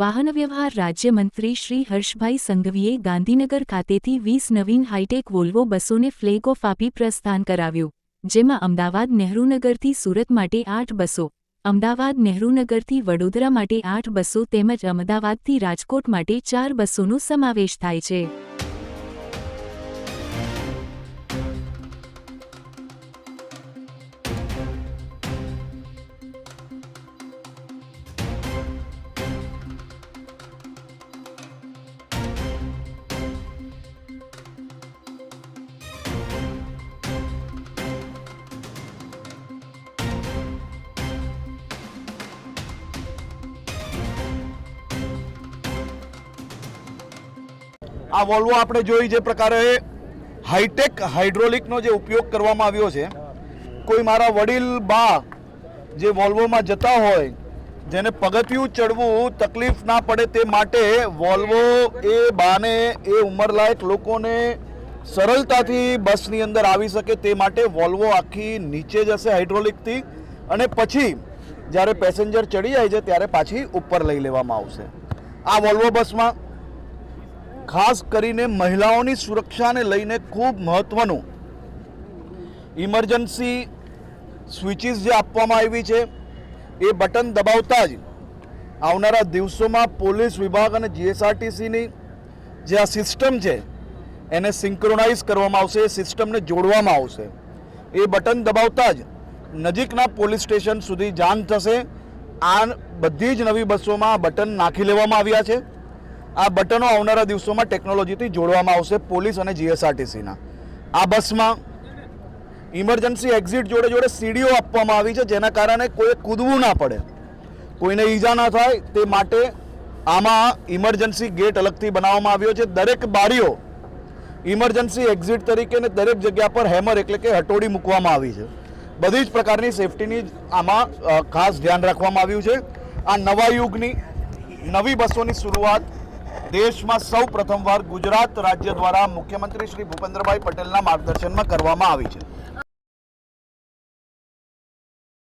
વાહન વ્યવહાર રાજ્યમંત્રી શ્રી હર્ષભાઈ સંઘવીએ ગાંધીનગર ખાતેથી વીસ નવીન હાઈટેક વોલ્વો બસોને ફ્લેગ ઓફ આપી પ્રસ્થાન કરાવ્યું, જેમાં અમદાવાદ નહેરુનગરથી સુરત માટે આઠ બસો, અમદાવાદ નહેરુનગરથી વડોદરા માટે આઠ બસો તેમજ અમદાવાદથી રાજકોટ માટે ચાર બસોનો સમાવેશ થાય છે. આ વોલ્વો આપણે જોઈ જે પ્રકારે હાઈટેક હાઇડ્રોલિકનો જે ઉપયોગ કરવામાં આવ્યો છે, કોઈ મારા વડીલ બા જે વોલ્વોમાં જતા હોય, જેને પગથિયું ચડવું તકલીફ ના પડે તે માટે વોલ્વો એ બાને એ ઉંમરલાયક લોકોને સરળતાથી બસની અંદર આવી શકે તે માટે વોલ્વો આખી નીચે જશે હાઇડ્રોલિકથી અને પછી જ્યારે પેસેન્જર ચડી જાય છે, ત્યારે પાછી ઉપર લઈ લેવામાં આવશે. આ વોલ્વો બસમાં ખાસ કરીને મહિલાઓની સુરક્ષાને લઈને ખૂબ મહત્વનું. ઇમરજન્સી સ્વિચીસ જે આપવામાં આવી છે, એ બટન દબાવતા જ આવનારા દિવસોમાં પોલીસ વિભાગ અને જીએસઆરટીસીની જે આ સિસ્ટમ છે, એને સિંક્રોનાઇઝ કરવામાં આવશે, એ સિસ્ટમને જોડવામાં આવશે. એ બટન દબાવતા જ નજીકના પોલીસ સ્ટેશન સુધી જાણ થશે. આ બધી જ નવી બસોમાં બટન નાખી લેવામાં આવ્યા છે. આ બટનો આવનારા દિવસોમાં ટેકનોલોજીથી જોડવામાં આવશે પોલીસ અને જીએસઆરટીસીના. આ બસમાં ઇમરજન્સી એક્ઝિટ જોડે જોડે સીડીઓ આપવામાં આવી છે, જેના કારણે કોઈ કૂદવું ના પડે. કોઈને ઈજા ના થાય તે માટે આમાં ઇમરજન્સી ગેટ અલગથી બનાવવામાં આવ્યો છે. દરેક બારીઓ ઇમરજન્સી એક્ઝિટ તરીકે ને દરેક જગ્યા પર હેમર એટલે કે હટોડી મૂકવામાં આવી છે. બધી જ પ્રકારની સેફટીની આમાં ખાસ ધ્યાન રાખવામાં આવ્યું છે. આ નવા યુગની, નવી બસોની શરૂઆત દેશમાં સૌ પ્રથમવાર ગુજરાત રાજ્ય દ્વારા મુખ્યમંત્રી શ્રી ભૂપેન્દ્રભાઈ પટેલના માર્ગદર્શનમાં કરવામાં આવી છે.